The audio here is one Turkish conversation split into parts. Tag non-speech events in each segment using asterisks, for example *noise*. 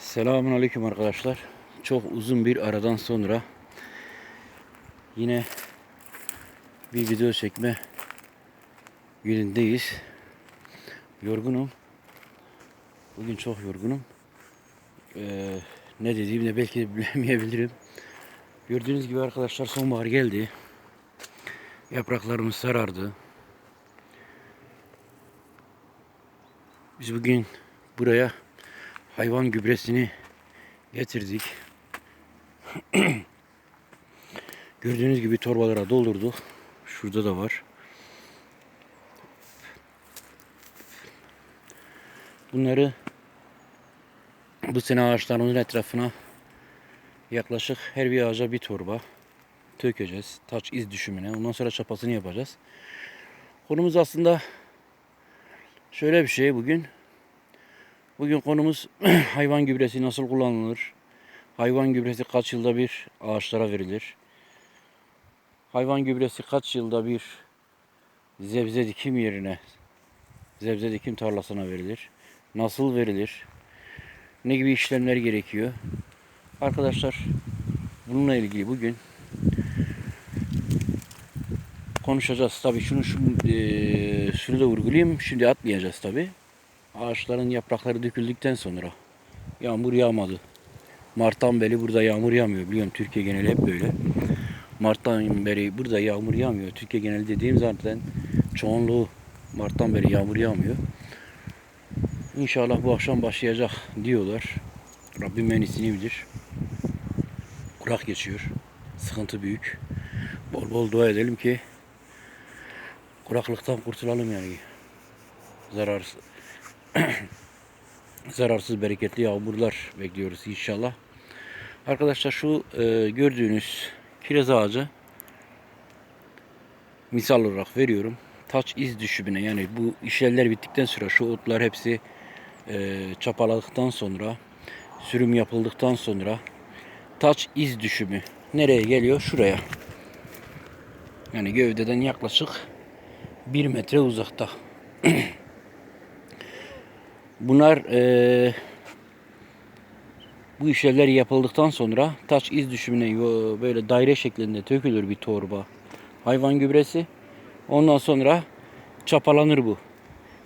Selamun Aleyküm arkadaşlar. Çok uzun bir aradan sonra yine bir video çekme günündeyiz. Yorgunum. Bugün çok yorgunum. Ee, ne dediğimi de belki de bilemeyebilirim. Gördüğünüz gibi arkadaşlar sonbahar geldi. Yapraklarımız sarardı. Biz bugün buraya hayvan gübresini getirdik. *clears throat* Gördüğünüz gibi torbalara doldurduk. Şurada da var. Bunları bu sene ağaçlarımızın etrafına yaklaşık her bir ağaca bir torba tökeceğiz. Taç iz düşümüne. Ondan sonra çapasını yapacağız. Konumuz aslında şöyle bir şey bugün. Bugün konumuz *clears throat* hayvan gübresi nasıl kullanılır? Hayvan gübresi kaç yılda bir ağaçlara verilir? Hayvan gübresi kaç yılda bir zebze dikim yerine zebze dikim tarlasına verilir? Nasıl verilir? Ne gibi işlemler gerekiyor? Arkadaşlar bununla ilgili bugün konuşacağız. Tabii şunu şunu, eee, şunu da vurgulayayım. Şimdi atmayacağız tabii ağaçların yaprakları döküldükten sonra yağmur yağmadı. Mart'tan beri burada yağmur yağmıyor. Biliyorum Türkiye geneli hep böyle. Mart'tan beri burada yağmur yağmıyor. Türkiye geneli dediğim zaten çoğunluğu Mart'tan beri yağmur yağmıyor. İnşallah bu akşam başlayacak diyorlar. Rabbim en iyisini bilir. Kurak geçiyor. Sıkıntı büyük. Bol bol dua edelim ki kuraklıktan kurtulalım yani. Zararsız *clears throat* zararsız bereketli yağmurlar bekliyoruz inşallah. Arkadaşlar şu e, gördüğünüz kiraz ağacı misal olarak veriyorum. Taç iz düşümüne yani bu işlemler bittikten sonra şu otlar hepsi e, çapaladıktan sonra sürüm yapıldıktan sonra taç iz düşümü nereye geliyor? Şuraya. Yani gövdeden yaklaşık 1 metre uzakta. *clears throat* Bunlar eee, bu işlemler yapıldıktan sonra taç iz düşümüne böyle daire şeklinde tökülür bir torba hayvan gübresi. Ondan sonra çapalanır bu.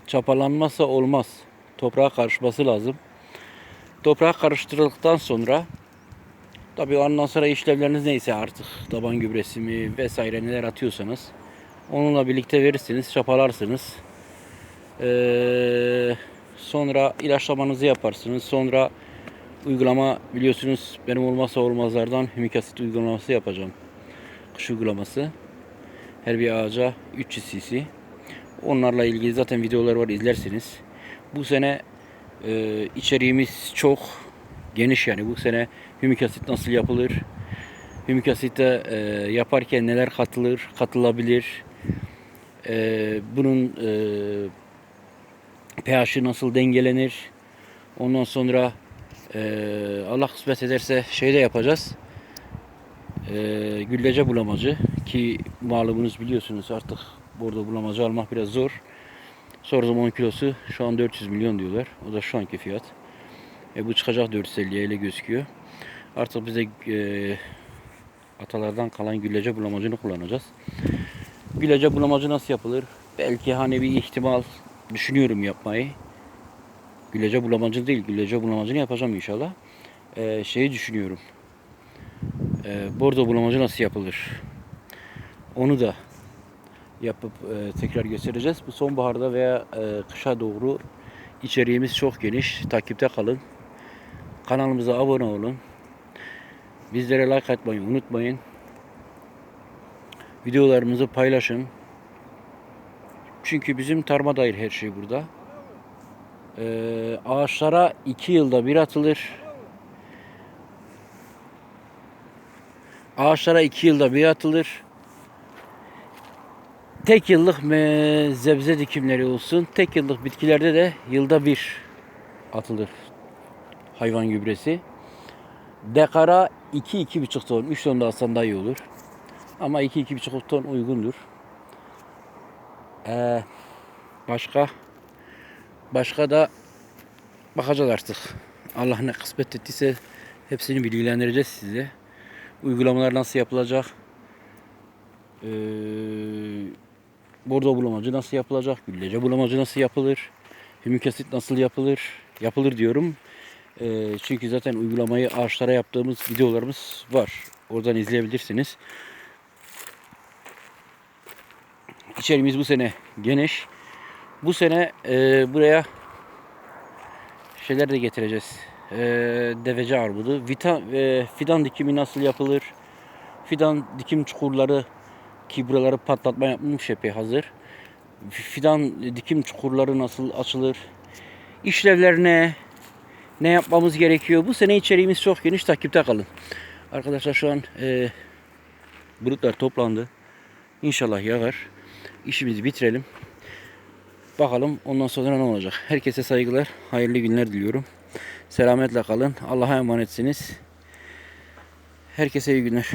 Çapalanmazsa olmaz. Toprağa karışması lazım. Toprağa karıştırıldıktan sonra tabii ondan sonra işlevleriniz neyse artık taban gübresi mi vesaire neler atıyorsanız onunla birlikte verirsiniz, çapalarsınız. Eee Sonra ilaçlamanızı yaparsınız. Sonra uygulama biliyorsunuz benim olmazsa olmazlardan hümik asit uygulaması yapacağım. Kış uygulaması. Her bir ağaca 300 cc. Onlarla ilgili zaten videolar var izlersiniz. Bu sene e, içeriğimiz çok geniş yani bu sene hümik asit nasıl yapılır? Hümik asitte e, yaparken neler katılır, katılabilir? E, bunun e, pH'i nasıl dengelenir? Ondan sonra eee, Allah kısmet ederse şey de yapacağız. Eee güllece bulamacı ki malumunuz biliyorsunuz artık burada bulamacı almak biraz zor. Sordum 10 kilosu şu an 400 milyon diyorlar. O da şu anki fiyat. E bu çıkacak 450'ye ile gözüküyor. Artık biz de eee, atalardan kalan güllece bulamacını kullanacağız. Güllece bulamacı nasıl yapılır? Belki hani bir ihtimal düşünüyorum yapmayı. Gülece bulamacı değil, gülece bulamacını yapacağım inşallah. Ee, şeyi düşünüyorum. Ee, bordo bulamacı nasıl yapılır? Onu da yapıp e, tekrar göstereceğiz. Bu sonbaharda veya e, kışa doğru içeriğimiz çok geniş. Takipte kalın. Kanalımıza abone olun. Bizlere like atmayı unutmayın. Videolarımızı paylaşın. Çünkü bizim tarıma dair her şey burada. Ee, ağaçlara iki yılda bir atılır. Ağaçlara iki yılda bir atılır. Tek yıllık zebze dikimleri olsun. Tek yıllık bitkilerde de yılda bir atılır hayvan gübresi. Dekara 2-2,5 ton, 3 ton da alsan daha iyi olur. Ama 2-2,5 ton uygundur. Ee, başka başka da bakacağız artık. Allah ne kısmet ettiyse hepsini bilgilendireceğiz size. Uygulamalar nasıl yapılacak? Ee, bordo bulamacı nasıl yapılacak? Güllece bulamacı nasıl yapılır? Hümük asit nasıl yapılır? Yapılır diyorum. Ee, çünkü zaten uygulamayı ağaçlara yaptığımız videolarımız var. Oradan izleyebilirsiniz. İçerimiz bu sene geniş. Bu sene e, buraya şeyler de getireceğiz. E, devece armudu. Vita, e, fidan dikimi nasıl yapılır? Fidan dikim çukurları ki buraları patlatma yapılmış epey hazır. Fidan dikim çukurları nasıl açılır? İşlevler ne? Ne yapmamız gerekiyor? Bu sene içeriğimiz çok geniş. Takipte kalın. Arkadaşlar şu an e, bulutlar toplandı. İnşallah yağar. İşimizi bitirelim. Bakalım ondan sonra ne olacak. Herkese saygılar, hayırlı günler diliyorum. Selametle kalın. Allah'a emanetsiniz. Herkese iyi günler.